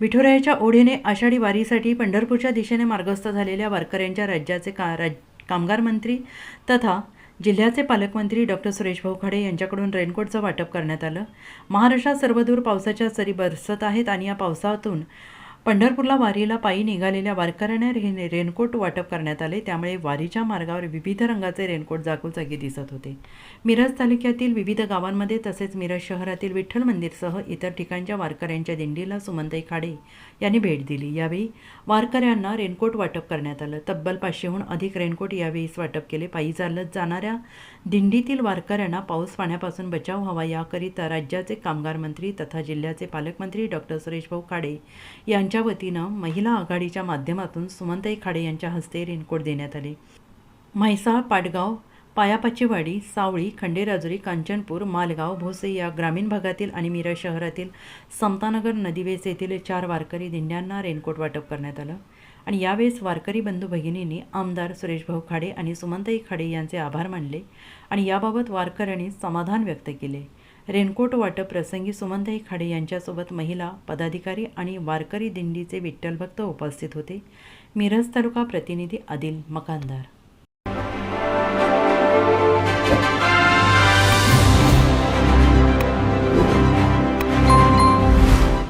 विठुरायाच्या ओढीने आषाढी वारीसाठी पंढरपूरच्या दिशेने मार्गस्थ झालेल्या वारकऱ्यांच्या राज्याचे का राज कामगार मंत्री तथा जिल्ह्याचे पालकमंत्री डॉक्टर सुरेश भाऊ खाडे यांच्याकडून रेनकोटचं वाटप करण्यात आलं. महाराष्ट्रात सर्वदूर पावसाच्या सरी बरसत आहेत आणि या पावसातून पंढरपूरला वारीला पायी निघालेल्या वारकऱ्यांना रे रेनकोट वाटप करण्यात आले. त्यामुळे वारीच्या मार्गावर विविध रंगाचे रेनकोट जागोजागी दिसत होते. मिरज तालुक्यातील विविध गावांमध्ये तसेच मिरज शहरातील विठ्ठल मंदिरसह इतर ठिकाणच्या वारकऱ्यांच्या दिंडीला सुमनताई खाडे यांनी भेट दिली. यावेळी वारकऱ्यांना रेनकोट वाटप करण्यात आलं. तब्बल पाचशेहून अधिक रेनकोट यावेळीस वाटप केले. पायी चालत जाणाऱ्या दिंडीतील वारकऱ्यांना पाऊस पाण्यापासून बचाव व्हावा याकरिता राज्याचे कामगार मंत्री तथा जिल्ह्याचे पालकमंत्री डॉक्टर सुरेशभाऊ खाडे यांच्या वतीनं महिला आघाडीच्या माध्यमातून सुमंताई खाडे यांच्या हस्ते रेनकोट देण्यात आले. म्हैसाळ पाटगाव पायापाचीवाडी सावळी खंडेराजुरी कांचनपूर मालगाव भोसे या ग्रामीण भागातील आणि मिरज शहरातील समतानगर नदीवेस येथील चार वारकरी दिंड्यांना रेनकोट वाटप करण्यात आलं. आणि यावेळेस वारकरी बंधू भगिनींनी आमदार सुरेशभाऊ खाडे आणि सुमंताई खाडे यांचे आभार मानले आणि याबाबत वारकऱ्यांनी समाधान व्यक्त केले. रेनकोट वाटप प्रसंगी सुमनताई खाडे यांच्यासोबत महिला पदाधिकारी आणि वारकरी दिंडीचे विठ्ठल भक्त उपस्थित होते. मिरज तालुका प्रतिनिधी आदिल मकानदार.